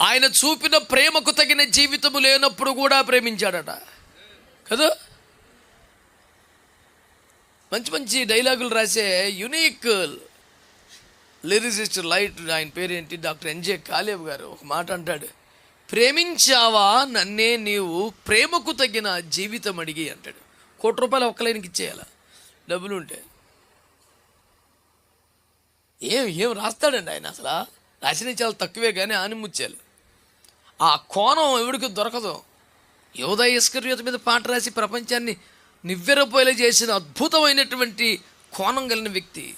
ఆయన చూపిన ప్రేమకు తగిన జీవితము లేనప్పుడు కూడా ప్రేమించాడట. కదా? మంచి మంచి డైలాగులు రాసే యునీక్ లిరిసిస్ట్ లైట్ ఆయన పేరేంటి? డాక్టర్ ఎన్జే కాలేబ్ గారు ఒక మాట అంటాడు. ప్రేమించావా నన్నే నీవు? ప్రేమకు తగిన జీవితం అడిగి అంటాడు. కోటి రూపాయలు ఒక్క లైన్కి ఇచ్చేయాల? డబ్బులు ఉంటే. ఏం ఏం రాస్తాడండి ఆయన అసలు? రాసిన చాలా తక్కువే కానీ ఆని ముచ్చేయాలి ఆ కోణం ఎవడికి దొరకదు. యోదయ ఇస్కర్యోత మీద పాట రాసి ప్రపంచాన్ని నివ్వెరపోయేలా చేసిన అద్భుతమైనటువంటి కోణం కలిగిన వ్యక్తి.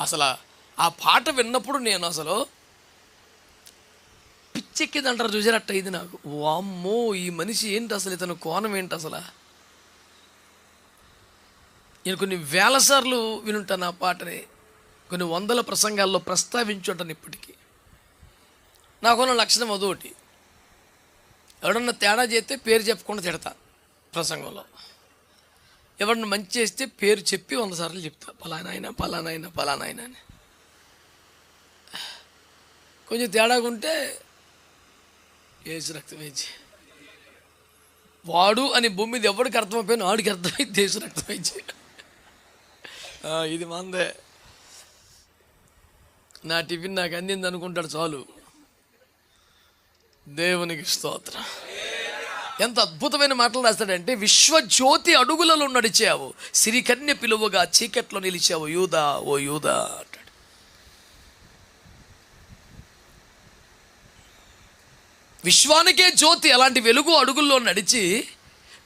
అసలు ఆ పాట విన్నప్పుడు నేను అసలు పిచ్చెక్కింది అంటారు చూసారట్ట ఇది నాకు. వామ్మో ఈ మనిషి ఏంటి అసలు ఇతను? కోణం ఏంటి అసలు? నేను కొన్ని వేల సార్లు వినుంటాను ఆ పాటని. కొన్ని వందల ప్రసంగాల్లో ప్రస్తావించుంటాను ఇప్పటికీ. నాకున్న లక్షణం అదొకటి. ఎవడన్నా తేడా చేస్తే పేరు చెప్పకుండా తిడతా ప్రసంగంలో. ఎవడన్నా మంచి చేస్తే పేరు చెప్పి వంద సార్లు చెప్తా పలానాయన పలానాయన పలానాయన అని. కొంచెం తేడాగా ఉంటే ఏసు రక్తం వేచి వాడు అని భూమి మీద ఎవడికి అర్థమైపోయినా వాడికి అర్థమైంది దేశ రక్తం ఇచ్చి ఇది మందే. నా టిఫిన్ నాకు అందింది అనుకుంటాడు చాలు. దేవునికి స్తోత్రం. ఎంత అద్భుతమైన మాటలు రాస్తాడంటే విశ్వజ్యోతి అడుగులలో నడిచావు సిరికన్య పిలువగా చీకట్లో నిలిచావు యూదా ఓ యూదా అంటాడు. విశ్వానికే జ్యోతి అలాంటి వెలుగు అడుగుల్లో నడిచి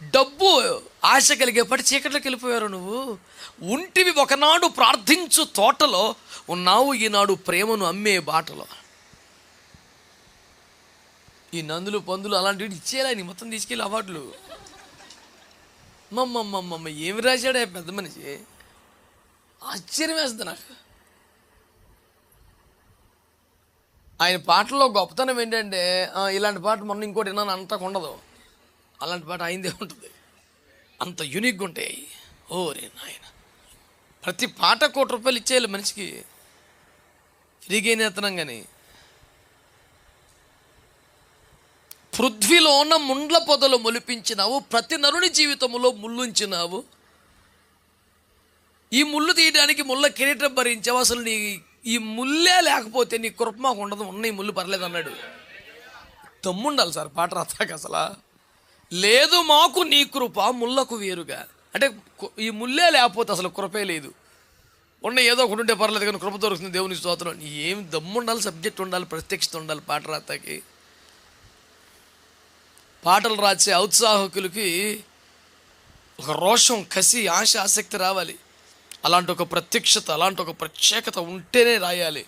డబ్బు ఆశ కలిగేపటి చీకట్లోకి వెళ్ళిపోయారు నువ్వు. ఉంటివి ఒకనాడు ప్రార్థించు తోటలో ఉన్నావు ఈనాడు ప్రేమను అమ్మే బాటలో. ఈ నందులు పందులు అలాంటివి ఇచ్చేలా నీ మొత్తం తీసుకెళ్ళి అవార్డులు. మమ్మమ్మమ్మ ఏమి రాశాడే పెద్ద మనిషి? ఆశ్చర్యం వేస్తుంది నాకు. ఆయన పాటల్లో గొప్పతనం ఏంటంటే ఇలాంటి పాట మొన్న ఇంకోటి విన్నాను అంతా ఉండదు. అలాంటి పాట అయిందే ఉంటుంది. అంత యూనిక్గా ఉంటాయి. ఓ రే నాయన. ప్రతి పాట కోటి రూపాయలు ఇచ్చేయాలి మనిషికి. తిరిగేనేతనం కానీ పృథ్వీలో ఉన్న ముండ్ల పొదలు మొలిపించినావు ప్రతి నరుని జీవితంలో ముళ్ళుంచినావు. ఈ ముళ్ళు తీయడానికి ముళ్ళ కిరీటం భరించావు. అసలు నీ ఈ ముల్లే లేకపోతే నీ కృప మాకు ఉండదు. ఉన్న ఈ ముళ్ళు పర్లేదు అన్నాడు. తమ్ముండాలి సార్ పాట రాత్రాక అసలు. లేదు మాకు నీ కృప ముళ్ళకు వేరుగా. అంటే ఈ ముల్లే లేకపోతే అసలు కృపే లేదు. ఉన్న ఏదో ఒకటి ఉంటే పర్లేదు కానీ కృప దొరుకుతుంది దేవుని స్తోత్రం. ఏం దమ్ముండాలి సబ్జెక్ట్ ఉండాలి ప్రత్యక్షత ఉండాలి పాట రాతకి పాటలు రాసే ఔత్సాహకులకి ఒక రోషం కసి ఆశ ఆసక్తి రావాలి. అలాంటి ఒక ప్రత్యక్షత అలాంటి ఒక ప్రత్యేకత ఉంటేనే రాయాలి.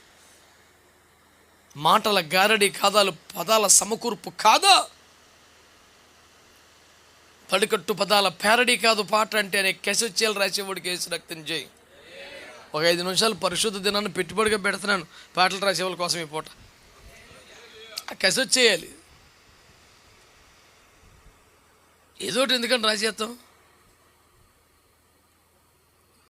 మాటల గారడి కాదాలు పదాల సమకూర్పు కాదా? తడికట్టు పదాల పేరడీ కాదు పాట అంటేనే కెసొచ్చేలు రాసేవాడికి వేసి రక్తం చేయి ఒక ఐదు నిమిషాలు పరిశుద్ధ దినాన్ని పెట్టుబడిగా పెడుతున్నాను. పాటలు రాసేవాళ్ళ కోసం ఈ పూట. ఆ కెసొచ్చేయాలి. ఏదోటి ఎందుకంటే రాసేస్తాం